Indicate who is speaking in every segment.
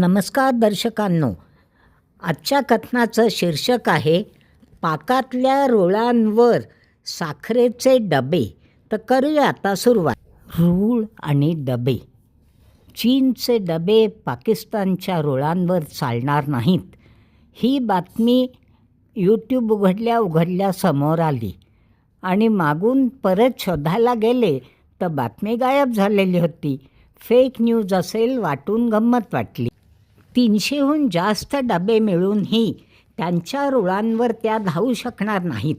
Speaker 1: नमस्कार दर्शकांनो. आजच्या कथनाचं शीर्षक आहे पाकातल्या रोळांवर साखरेचे डबे. तर करूया आता सुरुवात. रूळ आणि डबे. चीनचे डबे पाकिस्तानच्या रोळांवर चालणार नाहीत. ही बातमी यूट्यूब उघडल्या उघडल्या समोर आली. आणि मागून परत शोधायला गेले तर बातमी गायब झालेली होती. फेक न्यूज असेल वाटून गंमत वाटली. तीनशेहून जास्त डबे मिळूनही त्यांच्या रुळांवर त्या धावू शकणार नाहीत.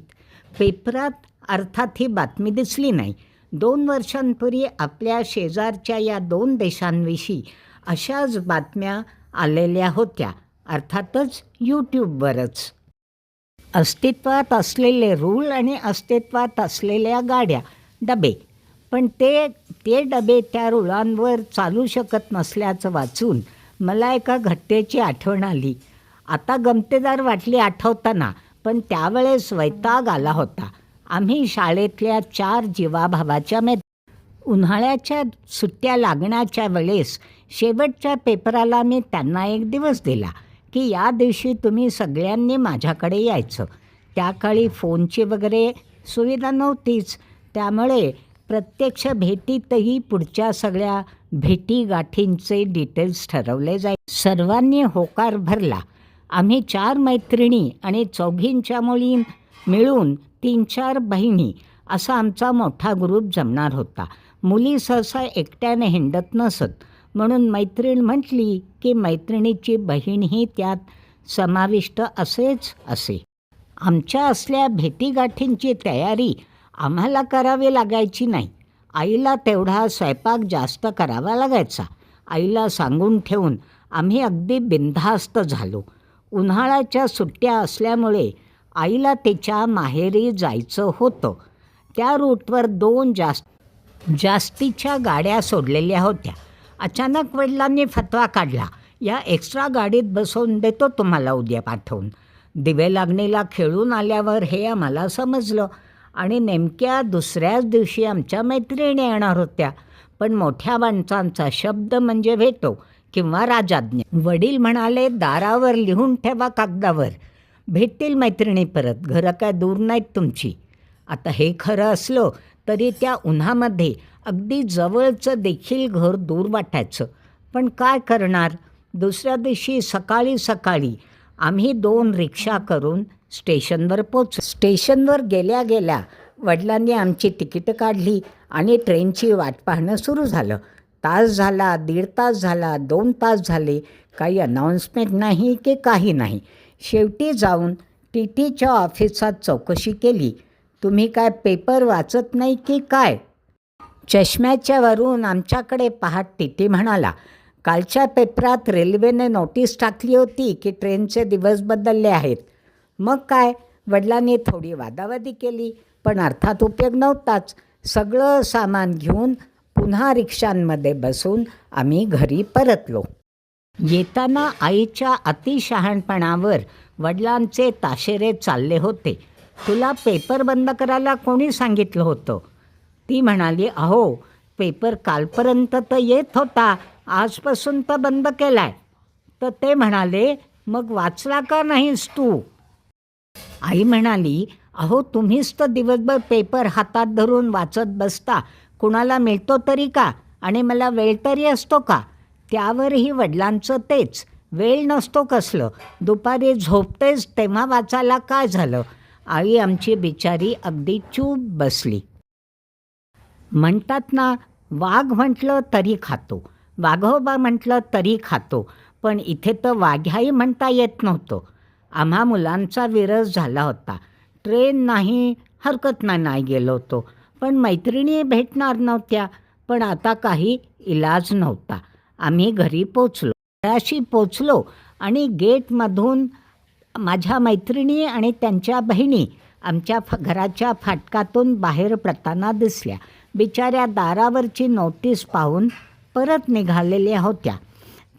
Speaker 1: पेपरात अर्थात ही बातमी दिसली नाही. दोन वर्षांपूर्वी आपल्या शेजारच्या या दोन देशांविषयी अशाच बातम्या आलेल्या होत्या. अर्थातच यूट्यूबवरच. अस्तित्वात असलेले रूळ आणि अस्तित्वात असलेल्या गाड्या डबे. पण ते ते डबे त्या रुळांवर चालू शकत नसल्याचं वाचून मला एका घटनेची आठवण आली. आता गमतेदार वाटली आठवताना पण त्यावेळेस वैताग आला होता. आम्ही शाळेतल्या चार जीवाभावाच्या मे उन्हाळ्याच्या सुट्ट्या लागण्याच्या वेळेस शेवटच्या पेपराला मी त्यांना एक दिवस दिला की या दिवशी तुम्ही सगळ्यांनी माझ्याकडे यायचं. त्या काळी फोनची वगैरे सुविधा नव्हतीच. त्यामुळे प्रत्यक्ष भेटीतही पुढच्या सगळ्या भेटीगाठींचे डिटेल्स ठरवले जाईल. सर्वांनी होकार भरला. आम्ही चार मैत्रिणी आणि चौघींच्या मुली मिळून तीन चार बहिणी असा आमचा मोठा ग्रुप जमणार होता. मुली सहसा एकट्याने हिंडत नसत. म्हणून मैत्रीण म्हटली की मैत्रिणीची बहीणही त्यात समाविष्ट असेच असे. आमच्या असल्या भेटीगाठींची तयारी आम्हाला करावी लागायची नाही. आईला तेवढा स्वयंपाक जास्त करावा लागायचा. आईला सांगून ठेवून आम्ही अगदी बिनधास्त झालो. उन्हाळ्याच्या सुट्ट्या असल्यामुळे आईला तिच्या माहेरी जायचं होतं. त्या रूटवर दोन जास्त जास्तीच्या गाड्या सोडलेल्या होत्या. अचानक वडिलांनी फतवा काढला. या एक्स्ट्रा गाडीत बसवून देतो तुम्हाला उद्या पाठवून. दिवे लागणीला खेळून आल्यावर हे आम्हाला समजलं. आणि नेमक्या दुसऱ्याच दिवशी आमच्या मैत्रिणी येणार होत्या. पण मोठ्या माणसांचा शब्द म्हणजे भेटो किंवा राजाज्ञ वडील म्हणाले दारावर लिहून ठेवा कागदावर. भेटतील मैत्रिणी परत. घरं काय दूर नाहीत तुमची. आता हे खरं असलं तरी त्या उन्हामध्ये अगदी जवळचं देखील घर दूर वाटायचं. पण काय करणार? दुसऱ्या दिवशी सकाळी सकाळी आम्ही दोन रिक्षा करून स्टेशनवर पोच स्टेशनवर गेल्या गेल्या वडिलांनी आमची तिकीटं काढली आणि ट्रेनची वाट पाहणं सुरू झालं. तास झाला दीड तास झाला दोन तास झाले. काही अनाऊन्समेंट नाही की काही नाही. शेवटी जाऊन टी टीच्या ऑफिसात चौकशी केली. तुम्ही काय पेपर वाचत नाही की काय? चष्म्याच्या वरून आमच्याकडे पाहत टी टी म्हणाला. कालच्या पेपरात रेल्वेने नोटीस टाकली होती की ट्रेनचे दिवस बदलले आहेत. मग काय? वडिलांनी थोडी वादावादी केली पण अर्थात उपयोग नव्हताच. सगळं सामान घेऊन पुन्हा रिक्षांमध्ये बसून आम्ही घरी परतलो. येताना आईच्या अतिशहाणपणावर वडिलांचे ताशेरे चालले होते. तुला पेपर बंद करायला कोणी सांगितलं होतं? ती म्हणाली अहो पेपर कालपर्यंत तर येत होता. आजपासून तर बंद केलाय. तर ते म्हणाले मग वाचला का नाहीस तू? आई म्हणाली अहो तुम्हीच तर दिवसभर पेपर हातात धरून वाचत बसता. कुणाला मिळतो तरी का? आणि मला वेळ तरी असतो का? त्यावरही वडिलांचं तेच. वेळ नसतो कसलं. दुपारी झोपतेच तेव्हा वाचायला काय झालं? आई आमची बिचारी अगदी चूप बसली. म्हणतात ना वाघ म्हटलं तरी खातो. वाघोबा म्हटलं तरी खातो पण इथे तर वाघ्याही म्हणता येत नव्हतं. आम्हा मुलांचा विरस झाला होता. ट्रेन नाही हरकत नाही नाही गेलो होतो. पण मैत्रिणी भेटणार नव्हत्या पण आता काही इलाज नव्हता. आम्ही घरी पोचलो. घराशी पोचलो आणि गेटमधून माझ्या मैत्रिणी आणि त्यांच्या बहिणी आमच्या फ घराच्या फाटकातून बाहेर पडताना दिसल्या. बिचाऱ्या दारावरची नोटीस पाहून परत निघालेल्या होत्या.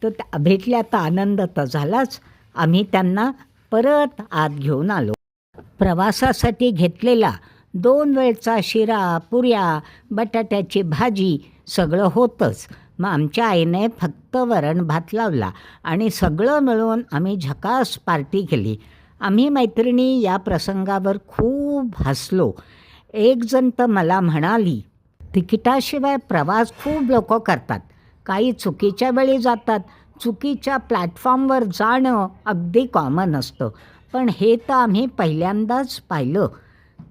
Speaker 1: तर त्या भेटल्या तर आनंद तर झालाच. आम्ही त्यांना परत आत घेऊन आलो. प्रवासासाठी घेतलेला दोन वेळचा शिरा पुऱ्या बटाट्याची भाजी सगळं होतंच. मग आमच्या आईने फक्त वरण भात लावला आणि सगळं मिळून आम्ही झकास पार्टी केली. आम्ही मैत्रिणी या प्रसंगावर खूप हसलो. एक जण तर मला म्हणाली तिकिटाशिवाय प्रवास खूप लोक करतात. काही चुकीच्या वेळी जातात. चुकीच्या प्लॅटफॉर्मवर जाणं अगदी कॉमन असतं. पण हे तर आम्ही पहिल्यांदाच पाहिलं.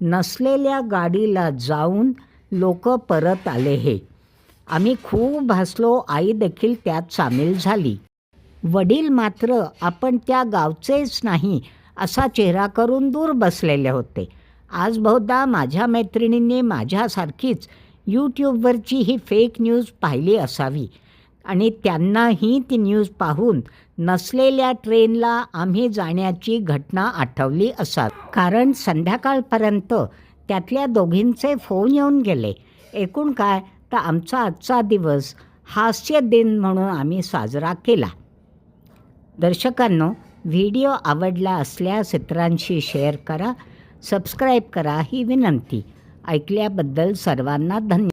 Speaker 1: नसलेल्या गाडीला जाऊन लोक परत आले हे. आम्ही खूप हसलो. आई देखील त्यात सामील झाली. वडील मात्र आपण त्या गावचेच नाही असा चेहरा करून दूर बसलेले होते. आज बहुधा माझ्या मैत्रिणींनी माझ्यासारखीच यूट्यूबवरची ही फेक न्यूज पाहिली असावी. आणि त्यांनाही ती न्यूज पाहून नसलेल्या ट्रेनला आम्ही जाण्याची घटना आठवली असावी. कारण संध्याकाळपर्यंत त्यातल्या दोघींचे फोन येऊन गेले. एकूण काय? तर आमचा आजचा दिवस हास्य दिन म्हणून आम्ही साजरा केला. दर्शकांनो व्हिडिओ आवडला असल्यास इतरांशी शेअर करा सबस्क्राईब करा ही विनंती. ऐकल्याबद्दल सर्वांना धन्यवाद.